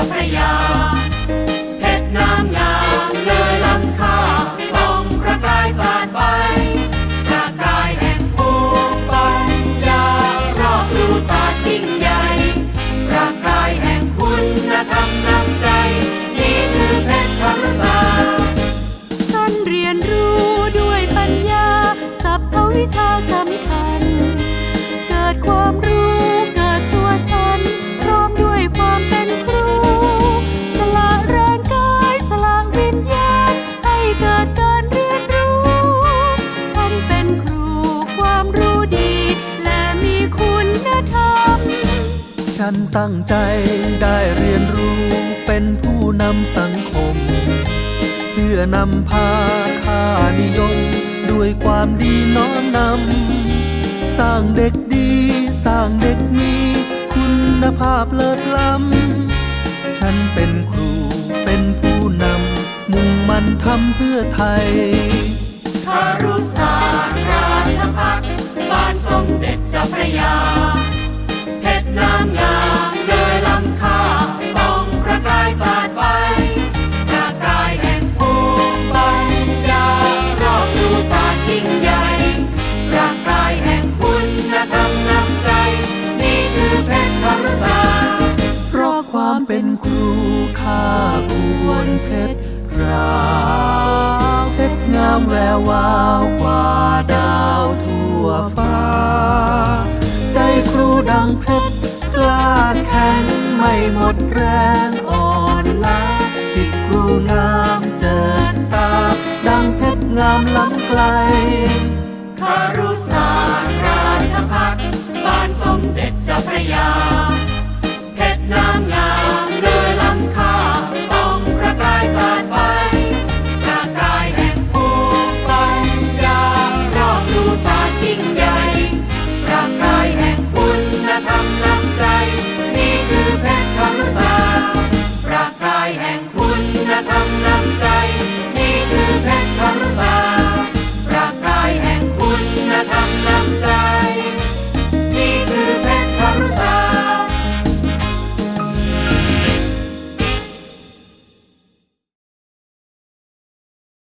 าพระยา เพชรน้ำงามเลอล้ำค่าส่องประกายสาดไปประกายแห่งภูมิปัญญารอบรู้ศาสตร์ยิ่งใหญ่ประกายแห่งคุณธรรมนำใจ นี่คือเพชรคำสาฉันเรียนรู้ด้วยปัญญาสัพพวิชาสำ ฉันตั้งใจได้เรียนรู้เป็นผู้นำสังคม เพื่อนำพาค่านิยม ด้วยความดีน้อมนำ สร้างเด็กดี สร้างเด็กมีคุณภาพเลิศล้ำ ฉันเป็นครูเป็นผู้นำ มุ่งมั่นทำเพื่อไทยคารุศาสตร์ราชพัฒบ้านสมเด็จเจ้า เป็นครูข้าควรเพชรพราวเพชรงามแวววาวกว่าดาวทั่วฟ้า ใจครูดังเพชรกล้าแข็งไม่หมดแรงอ่อนล้าจิตครูงามเจิดตา ดังเพชรงามล้ำไกล